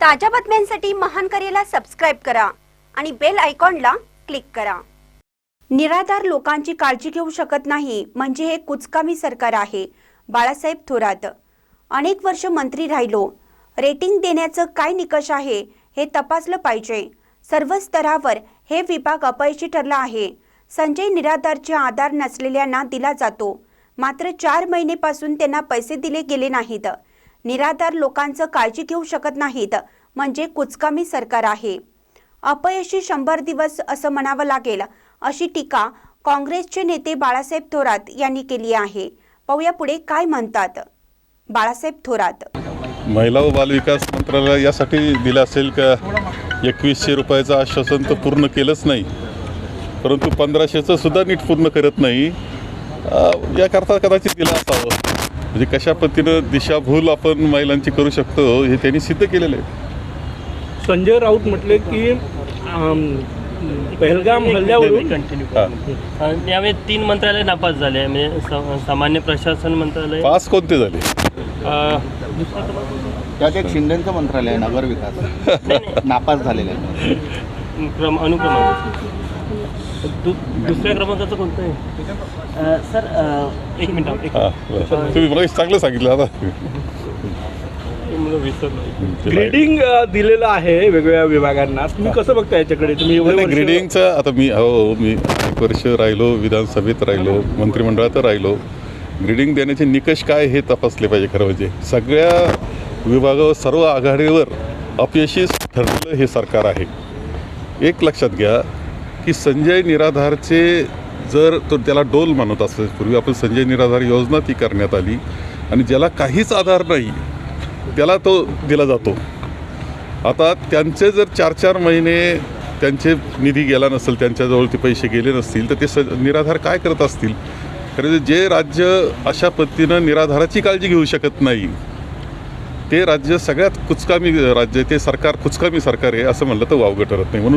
ताज्या बातम्यांसाठी महान करेला सबस्क्राईब करा आणि बेल आयकॉनला क्लिक करा. निराधार लोकांची काळजी घेऊ शकत नाही म्हणजे हे कुचकामी सरकार आहे. बाळासाहेब थोरात अनेक वर्ष मंत्री राहिलो. रेटिंग देण्याचं काय निकष आहे हे तपासलं पाहिजे. सर्व स्तरावर हे विभाग अपयशी ठरला आहे. संजय निराधारचे आधार नसलेल्यांना दिला जातो. मात्र चार महिनेपासून त्यांना पैसे दिले गेले नाहीत. निराधार लोकांचं काळजी घेऊ शकत नाहीत म्हणजे कुचकामी सरकार आहे. अपयशी शंभर दिवस असं म्हणावं लागेल अशी टीका काँग्रेसचे नेते बाळासाहेब थोरात यांनी केली आहे. पाहूया पुढे काय म्हणतात. बाळासाहेब थोरात. महिला व बालविकास मंत्रालय यासाठी दिलं असेल का एकवीसशे रुपयाचं आश्वासन तर पूर्ण केलंच नाही. परंतु पंधराशेचं सुद्धा नीट पूर्ण करत नाही. याकरता कदाचित दिलं असावं. म्हणजे कशा पद्धतीनं दिशाभूल आपण महिलांची करू शकतो हे त्यांनी सिद्ध केलेलं आहे. संजय राऊत म्हटले की पहलगाम हल्ल्यावरून हां. यावेळी तीन मंत्रालय नापास झाले म्हणजे सामान्य प्रशासन मंत्रालय. पाच कोणते झाले? त्यात एक शिंदेचं मंत्रालय आहे नगर विकास नापास झालेलं आहे. क्रम अनुक्रमांक दु दुसऱ्या क्रमांकाचं कोणतं आहे? सर एक मिनिट एक हां बरं. तुम्ही मला चांगलं सांगितलं आता. ग्रेडिंग दिलेलं आहे वेगवेगळ्या विभागांना तुम्ही कसं बघता याच्याकडे? तुम्ही एवढे ग्रेडिंगचं आता मी हो मी अनेक वर्ष राहिलो विधानसभेत राहिलो मंत्रिमंडळात राहिलो. ग्रेडिंग देण्याचे निकष काय हे तपासले पाहिजे खरं म्हणजे. सगळ्या विभागावर सर्व आघाडीवर अपयशी ठरलेलं हे सरकार आहे. एक लक्षात घ्या की संजय निराधारचे जर तो त्याला डोल मानत असेल पूर्वी आपण संजय निराधार योजना ती करण्यात आली आणि ज्याला काहीच आधार नाही त्याला तो दिला जातो. आता त्यांचे जर चार चार महिने त्यांचे निधी गेला नसेल त्यांच्याजवळ ते पैसे गेले नसतील तर ते स निराधार काय करत असतील? कारण जे राज्य अशा पद्धतीनं निराधाराची काळजी घेऊ शकत नाही ते राज्य सगळ्यात कुचकामी राज्य आहे, ते सरकार कुचकामी सरकार आहे असं म्हणलं तर वावगं ठरत नाही. म्हणून